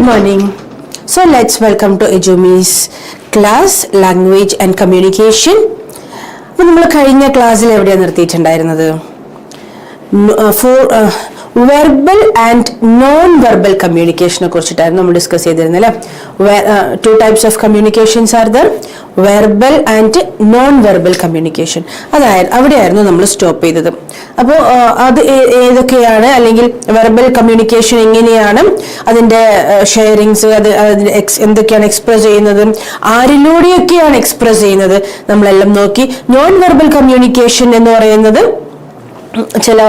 Good morning. So let's welcome to Ejumi's class Language and Communication. അപ്പോൾ നമ്മൾ കഴിഞ്ഞ ക്ലാസ്സിൽ എവിടെയാണ് നിർത്തിയിട്ടുണ്ടായിരുന്നത് four verbal and non verbal കമ്മ്യൂണിക്കേഷനെ കുറിച്ചിട്ടായിരുന്നു നമ്മൾ ഡിസ്കസ് ചെയ്തിരുന്നത് അല്ലേ? Two types of communications are there verbal and non verbal communication അതായത് അവിടെയായിരുന്നു നമ്മൾ സ്റ്റോപ്പ് ചെയ്തത്. അപ്പോൾ അത് ഏതൊക്കെയാണ്? അല്ലെങ്കിൽ വെർബൽ കമ്മ്യൂണിക്കേഷൻ എങ്ങനെയാണ്? അതിന്റെ ഷെയറിങ്സ് അത് അതിന്റെ എക്സ് എന്തൊക്കെയാണ് എക്സ്പ്രസ് ചെയ്യുന്നത്? ആരിലൂടെയൊക്കെയാണ് എക്സ്പ്രസ് ചെയ്യുന്നത്? നമ്മളെല്ലാം നോക്കി. നോൺ വെർബൽ കമ്മ്യൂണിക്കേഷൻ എന്ന് പറയുന്നത് ചില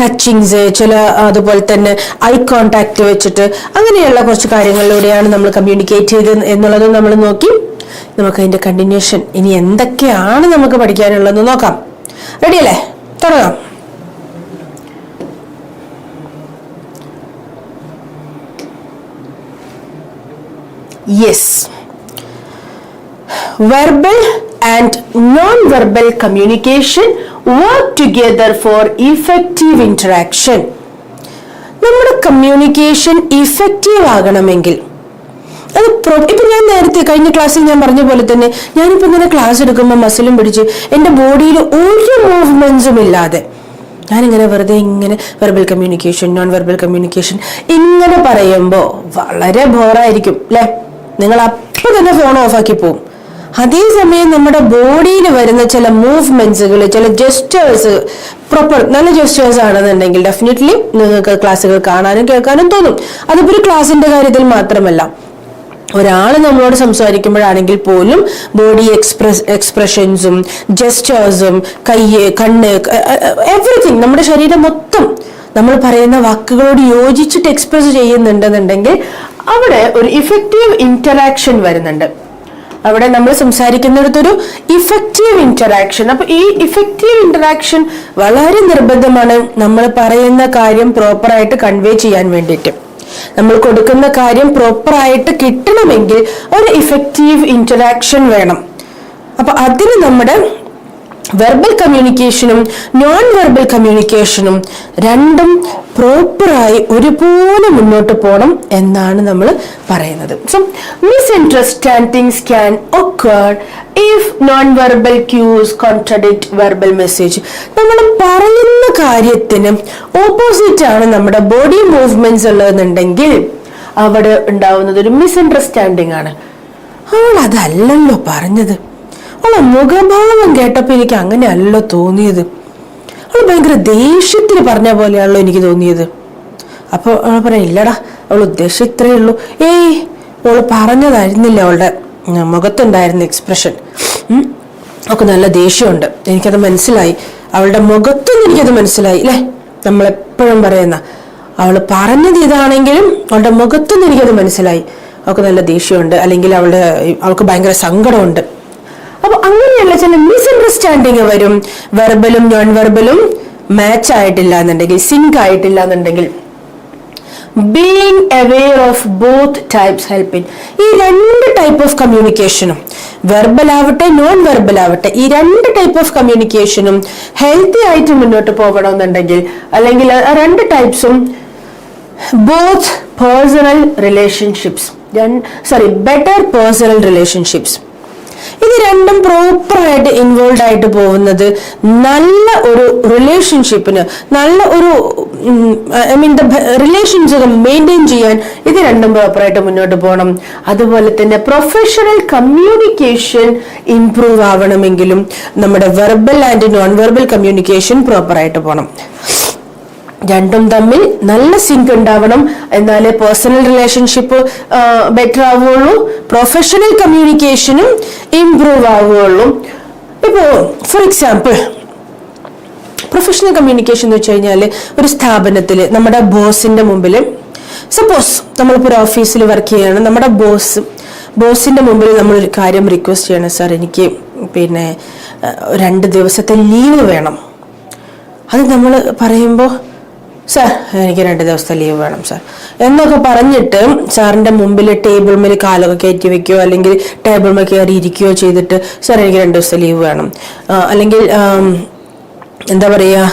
ടച്ചിങ്സ് ചില അതുപോലെ തന്നെ ഐ കോണ്ടാക്ട് വെച്ചിട്ട് അങ്ങനെയുള്ള കുറച്ച് കാര്യങ്ങളിലൂടെയാണ് നമ്മൾ കമ്മ്യൂണിക്കേറ്റ് ചെയ്ത് എന്നുള്ളത് നമ്മൾ നോക്കി. നമുക്ക് അതിന്റെ കണ്ടിന്യൂഷൻ ഇനി എന്തൊക്കെയാണ് നമുക്ക് പഠിക്കാനുള്ളതെന്ന് നോക്കാം. റെഡി അല്ലേ? തുടങ്ങാം. Yes verbal and non verbal communication work together for effective interaction. നമ്മുടെ കമ്മ്യൂണിക്കേഷൻ ഇഫക്റ്റീവ് ആകണമെങ്കിൽ. അത് ഇപ്പൊ ഞാൻ നേരത്തെ കഴിഞ്ഞ ക്ലാസ്സിൽ ഞാൻ പറഞ്ഞ പോലെ തന്നെ ഞാനിപ്പോ ഇങ്ങനെ ക്ലാസ് എടുക്കുമ്പോൾ മസിലും പിടിച്ച് എന്റെ ബോഡിയിൽ ഒരു മൂവ്മെന്റ്സും ഇല്ലാതെ ഞാനിങ്ങനെ വെറുതെ ഇങ്ങനെ verbal communication non verbal communication ഇങ്ങനെ പറയുമ്പോൾ വളരെ ബോറായിരിക്കും അല്ലെ നിങ്ങൾ അപ്പൊ തന്നെ ഫോൺ ഓഫാക്കി പോകും അതേസമയം നമ്മുടെ ബോഡിയിൽ വരുന്ന ചില മൂവ്മെന്റ്സുകൾ ചില ജെസ്റ്റേഴ്സ് പ്രോപ്പർ നല്ല ജെസ്റ്റേഴ്സ് ആണെന്നുണ്ടെങ്കിൽ ഡെഫിനറ്റ്ലി നിങ്ങൾക്ക് ക്ലാസ്സുകൾ കാണാനും കേൾക്കാനും തോന്നും. അതിപ്പോ ഒരു ക്ലാസിന്റെ കാര്യത്തിൽ മാത്രമല്ല. ഒരാൾ നമ്മളോട് സംസാരിക്കുമ്പോഴാണെങ്കിൽ പോലും ബോഡി എക്സ്പ്രസ് എക്സ്പ്രഷൻസും ജെസ്റ്റേഴ്സും കയ്യ് കണ്ണ് എവറിഥിങ് നമ്മുടെ ശരീരം മൊത്തം നമ്മൾ പറയുന്ന വാക്കുകളോട് യോജിച്ചിട്ട് എക്സ്പ്രസ് ചെയ്യുന്നുണ്ടെന്നുണ്ടെങ്കിൽ അവിടെ ഒരു ഇഫക്റ്റീവ് ഇന്ററാക്ഷൻ വരുന്നുണ്ട്. അവിടെ നമ്മൾ സംസാരിക്കുന്നിടത്തൊരു ഇഫക്റ്റീവ് ഇന്ററാക്ഷൻ അപ്പൊ ഈ ഇഫക്റ്റീവ് ഇന്ററാക്ഷൻ വളരെ നിർബന്ധമാണ് നമ്മൾ പറയുന്ന കാര്യം പ്രോപ്പറായിട്ട് കൺവേ ചെയ്യാൻ വേണ്ടിയിട്ട്. നമ്മൾ കൊടുക്കുന്ന കാര്യം പ്രോപ്പറായിട്ട് കിട്ടണമെങ്കിൽ ഒരു ഇഫക്റ്റീവ് ഇന്ററാക്ഷൻ വേണം. അപ്പൊ അതിന് നമ്മുടെ വെർബൽ കമ്മ്യൂണിക്കേഷനും നോൺ വെർബൽ കമ്മ്യൂണിക്കേഷനും രണ്ടും പ്രോപ്പറായി ഒരുപോലെ മുന്നോട്ട് പോകണം എന്നാണ് നമ്മൾ പറയുന്നത്. So miss misunderstandings can occur if non verbal cues contradict verbal message നമ്മൾ പറയുന്ന കാര്യത്തിന് ഓപ്പോസിറ്റ് ആണ് നമ്മുടെ ബോഡി മൂവ്മെന്റ്സ് ഉള്ളതെന്നുണ്ടെങ്കിൽ അവിടെ ഉണ്ടാവുന്നത് ഒരു മിസ് അണ്ടർസ്റ്റാൻഡിങ് ആണ്. അവൾ അതല്ലല്ലോ പറഞ്ഞത്. അവളെ മുഖഭാവം കേട്ടപ്പോ എനിക്ക് അങ്ങനെയല്ല തോന്നിയത്. അവൾ ഭയങ്കര ദേഷ്യത്തിൽ പറഞ്ഞ പോലെയാണല്ലോ എനിക്ക് തോന്നിയത്. അപ്പോൾ അവൾ പറയാം ഇല്ലടാ അവൾ ഉദ്ദേശം ഇത്രയേ ഉള്ളൂ. ഏയ് അവൾ പറഞ്ഞതായിരുന്നില്ല അവളുടെ മുഖത്തുണ്ടായിരുന്ന എക്സ്പ്രഷൻ. ഒക്കെ നല്ല ദേഷ്യമുണ്ട്. എനിക്കത് മനസ്സിലായി. അവളുടെ മുഖത്തുനിന്ന് എനിക്കത് മനസ്സിലായി അല്ലേ? നമ്മളെപ്പോഴും പറയുന്ന അവൾ പറഞ്ഞത് ഇതാണെങ്കിലും അവളുടെ മുഖത്തുനിന്ന് എനിക്കത് മനസ്സിലായി. അവൾക്ക് നല്ല ദേഷ്യമുണ്ട്. അല്ലെങ്കിൽ അവളുടെ അവൾക്ക് ഭയങ്കര സങ്കടമുണ്ട്. അപ്പൊ അങ്ങനെയുള്ള ചില മിസ്അണ്ടർസ്റ്റാൻഡിങ് വരും. വെർബലും നോൺ വെർബലും മാച്ച് ആയിട്ടില്ല എന്നുണ്ടെങ്കിൽ സിങ്ക് ആയിട്ടില്ല എന്നുണ്ടെങ്കിൽ. Being aware of both types helping ഈ രണ്ട് ടൈപ്പ് ഓഫ് കമ്മ്യൂണിക്കേഷനും വെർബൽ ആവട്ടെ നോൺ വെർബൽ ആവട്ടെ ഈ രണ്ട് ടൈപ്പ് ഓഫ് കമ്മ്യൂണിക്കേഷനും ഹെൽത്തി ആയിട്ട് മുന്നോട്ട് പോകണമെന്നുണ്ടെങ്കിൽ അല്ലെങ്കിൽ രണ്ട് ടൈപ്സും both personal relationships sorry better personal relationships ഇത് രണ്ടും പ്രോപ്പറായിട്ട് ഇൻവോൾവ് ആയിട്ട് പോകുന്നത് നല്ല ഒരു റിലേഷൻഷിപ്പിന് നല്ല ഒരു I mean the relations maintain ചെയ്യാൻ ഇത് രണ്ടും പ്രോപ്പറായിട്ട് മുന്നോട്ട് പോകണം. അതുപോലെ തന്നെ പ്രൊഫഷണൽ കമ്മ്യൂണിക്കേഷൻ ഇംപ്രൂവ് ആവണമെങ്കിലും നമ്മുടെ verbal and non verbal communication പ്രോപ്പറായിട്ട് പോകണം. രണ്ടും തമ്മിൽ നല്ല സിങ്ക് ഉണ്ടാവണം. എന്നാലേ പേഴ്സണൽ റിലേഷൻഷിപ്പ് ബെറ്റർ ആവുകയുള്ളൂ. പ്രൊഫഷണൽ കമ്മ്യൂണിക്കേഷനും ഇംപ്രൂവ് ആവുകയുള്ളൂ. ഇപ്പോൾ ഫോർ എക്സാമ്പിൾ പ്രൊഫഷണൽ കമ്മ്യൂണിക്കേഷൻ എന്ന് വെച്ച് കഴിഞ്ഞാൽ ഒരു സ്ഥാപനത്തിൽ നമ്മുടെ ബോസിന്റെ മുമ്പിൽ സപ്പോസ് നമ്മളിപ്പോൾ ഒരു ഓഫീസിൽ വർക്ക് ചെയ്യുകയാണ് നമ്മുടെ ബോസ് ബോസിന്റെ മുമ്പിൽ നമ്മളൊരു കാര്യം റിക്വസ്റ്റ് ചെയ്യണം സാർ എനിക്ക് പിന്നെ രണ്ട് ദിവസത്തെ ലീവ് വേണം. അത് നമ്മൾ പറയുമ്പോൾ സാർ എനിക്ക് രണ്ട് ദിവസത്തെ ലീവ് വേണം സാർ. എന്നൊക്കെ പറഞ്ഞിട്ട് സാറിന്റെ മുമ്പിൽ ടേബിൾ മേൽ കാലൊക്കെ കയറ്റി വെക്കുകയോ അല്ലെങ്കിൽ ടേബിൾ മേൽ കയറി ഇരിക്കുകയോ ചെയ്തിട്ട് സാർ എനിക്ക് രണ്ട് ദിവസത്തെ ലീവ് വേണം. അല്ലെങ്കിൽ എന്താ പറയുക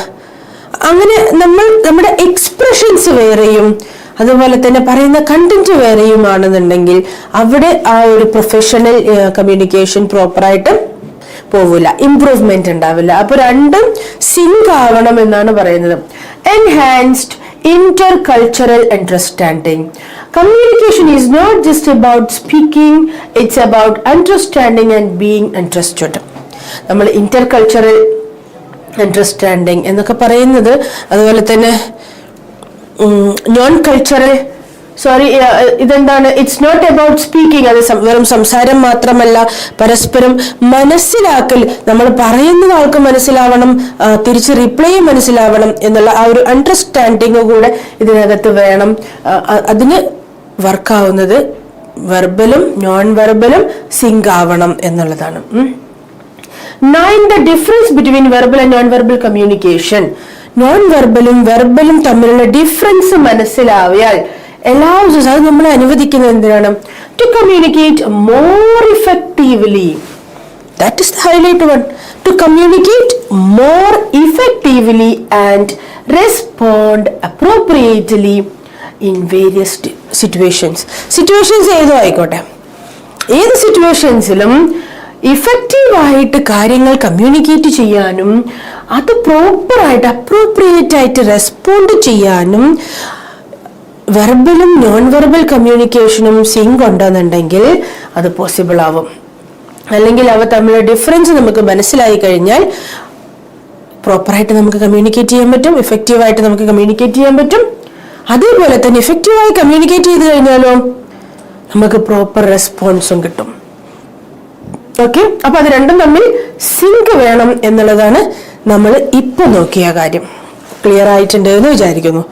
അങ്ങനെ നമ്മൾ നമ്മുടെ എക്സ്പ്രഷൻസ് വേറെയും അതുപോലെ തന്നെ പറയുന്ന കണ്ടന്റ് വേറെയുമാണെന്നുണ്ടെങ്കിൽ അവിടെ ആ ഒരു പ്രൊഫഷണൽ കമ്മ്യൂണിക്കേഷൻ പ്രോപ്പറായിട്ട് പോവില്ല. ഇംപ്രൂവ്മെന്റ് ഉണ്ടാവില്ല. അപ്പൊ രണ്ടും സിങ്ക് ആവണം എന്നാണ് പറയുന്നത്. Enhanced intercultural understanding communication is not just about speaking it's about understanding and being understood നമ്മൾ ഇന്റർ കൾച്ചറൽ അണ്ടർസ്റ്റാൻഡിങ് എന്നൊക്കെ പറയുന്നത് അതുപോലെ തന്നെ നോൺ കൾച്ചറൽ സോറി ഇതെന്താണ്? ഇറ്റ്സ് നോട്ട് അബൌട്ട് സ്പീക്കിംഗ് അത് വെറും സംസാരം മാത്രമല്ല. പരസ്പരം മനസ്സിലാക്കൽ. നമ്മൾ പറയുന്നത് ആൾക്ക് മനസ്സിലാവണം തിരിച്ച് റിപ്ലൈ മനസ്സിലാവണം എന്നുള്ള ആ ഒരു അണ്ടർസ്റ്റാൻഡിങ് കൂടെ ഇതിനകത്ത് വേണം. അതിന് വർക്കാവുന്നത് വെർബലും നോൺ വെർബലും സിങ്ക് ആവണം എന്നുള്ളതാണ്. Nine the difference between verbal and non verbal communication non വെർബലും വെർബലും തമ്മിലുള്ള ഡിഫറൻസ് മനസ്സിലാവിയാൽ allows us അത് നമ്മളെ അനുവദിക്കുന്നത് എന്തിനാണ്? To communicate more effectively that is the highlight one to communicate more effectively and respond appropriately in various situations situations ഏതോ ആയിക്കോട്ടെ. ഏത് സിറ്റുവേഷൻസിലും ഇഫക്റ്റീവായിട്ട് കാര്യങ്ങൾ കമ്മ്യൂണിക്കേറ്റ് ചെയ്യാനും അത് പ്രോപ്പറായിട്ട് അപ്രോപ്രിയേറ്റ് ആയിട്ട് റെസ്പോണ്ട് ചെയ്യാനും വെർബലും നോൺ വെർബൽ കമ്മ്യൂണിക്കേഷനും സിങ്ക് ഉണ്ടെന്നുണ്ടെങ്കിൽ അത് പോസിബിൾ ആവും. അല്ലെങ്കിൽ അവ തമ്മിലുള്ള ഡിഫറൻസ് നമുക്ക് മനസ്സിലായി കഴിഞ്ഞാൽ പ്രോപ്പറായിട്ട് നമുക്ക് കമ്മ്യൂണിക്കേറ്റ് ചെയ്യാൻ പറ്റും ഇഫക്റ്റീവായിട്ട് നമുക്ക് കമ്മ്യൂണിക്കേറ്റ് ചെയ്യാൻ പറ്റും. അതേപോലെ തന്നെ ഇഫക്റ്റീവായി കമ്മ്യൂണിക്കേറ്റ് ചെയ്ത് കഴിഞ്ഞാലോ നമുക്ക് പ്രോപ്പർ റെസ്പോൺസും കിട്ടും. ഓക്കെ അപ്പൊ അത് രണ്ടും തമ്മിൽ സിങ്ക് വേണം എന്നുള്ളതാണ് നമ്മൾ ഇപ്പൊ നോക്കിയ കാര്യം. ക്ലിയർ ആയിട്ടുണ്ട് എന്ന് വിചാരിക്കുന്നു.